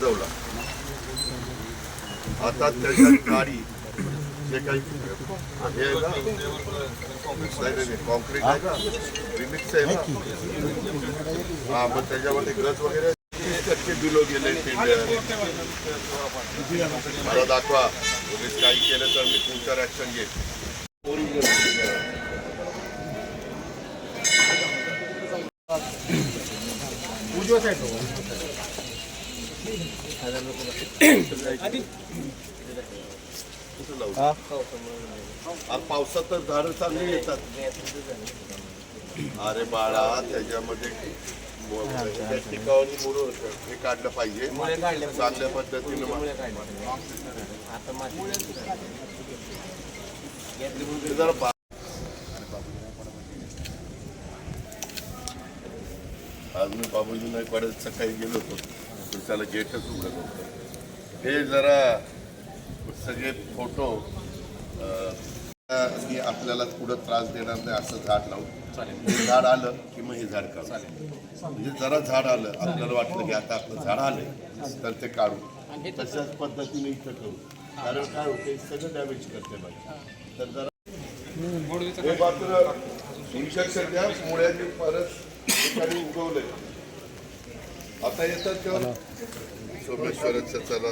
सजवला आता त्याच्या गाडी जे काही हे आहे ना कॉन्क्रीट आहे का रिमिक्स आहे ना. हा मग त्याच्यामध्ये गज वगैरे तीस टक्के बिलो गेले मला दाखवा पोलीस काही केलं तर मी तुमच्यावर ऍक्शन घेईन. कुठं लावू? अरे पावसात तर झाडं चांगली येतात. अरे बाळा त्याच्यामध्ये टिकावणी. हे काढलं पाहिजे. चांगल्या पद्धतीनं जरा आज मी बाबूजी नाही पडत सकाळी गेलो होतो. त्याला गेटच उघडत होतं. हे जरा सगळे फोटो की आपल्याला पुढं त्रास देणार नाही असं झाड लावून. हे झाड आलं की मग हे झाड काढू. म्हणजे जरा झाड आलं आपल्याला वाटलं की आता आपलं झाड आलंय तर ते काढू. तशाच पद्धतीने इथं करू कारण काय होते सगळं डॅमेज करते बाई तर जरा हे मात्र इन्स्ट्रक्शन द्या मुळ्याने परत उगवलंय. आता येतात तेव्हा सोमेश्वराचं चला.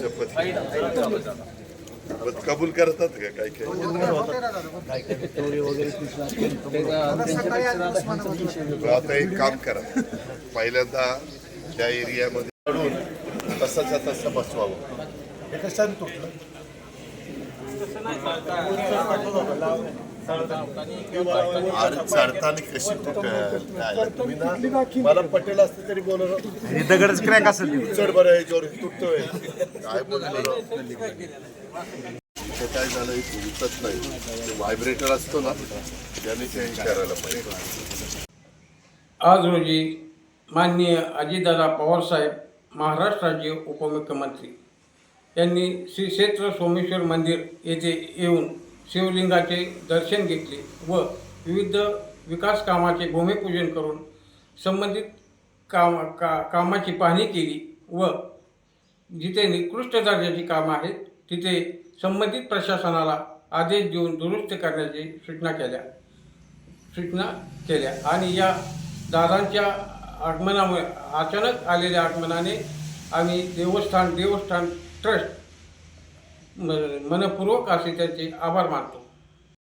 शपथ. शपथ कबूल करतात का काय काय आता एक काम करा. पहिल्यांदा त्या एरियामध्ये चढून तसंच्या तसं बसवावं. हे कशाने तुटलं अरे चढताना कशी तुटेल काय, तुम्ही ना मला पटेल असते तरी बोलत हे दगडच क्रॅक असेल चढ बरं याच्यावर तुटतोय. काय बोललो ते काय झालं हे नाही. व्हायब्रेटर असतो ना त्याने चेंज करायला पाहिजे. आज रोजी माननीय अजितदादा पवारसाहेब महाराष्ट्राचे उपमुख्यमंत्री यांनी श्री क्षेत्र सोमेश्वर मंदिर येथे येऊन शिवलिंगाचे दर्शन घेतले व विविध विकास कामाचे भूमिपूजन करून संबंधित काम का कामाची पाहणी केली व जिथे निकृष्ट दर्जाची कामं आहेत तिथे संबंधित प्रशासनाला आदेश देऊन दुरुस्त करण्याची सूचना केल्या. सूचना केल्या. आणि या दादांच्या आगमनामुळे अचानक आलेल्या आगमनाने आम्ही देवस्थान देवस्थान ट्रस्ट મને પૂર્વક આશિષ આભાર માનતો.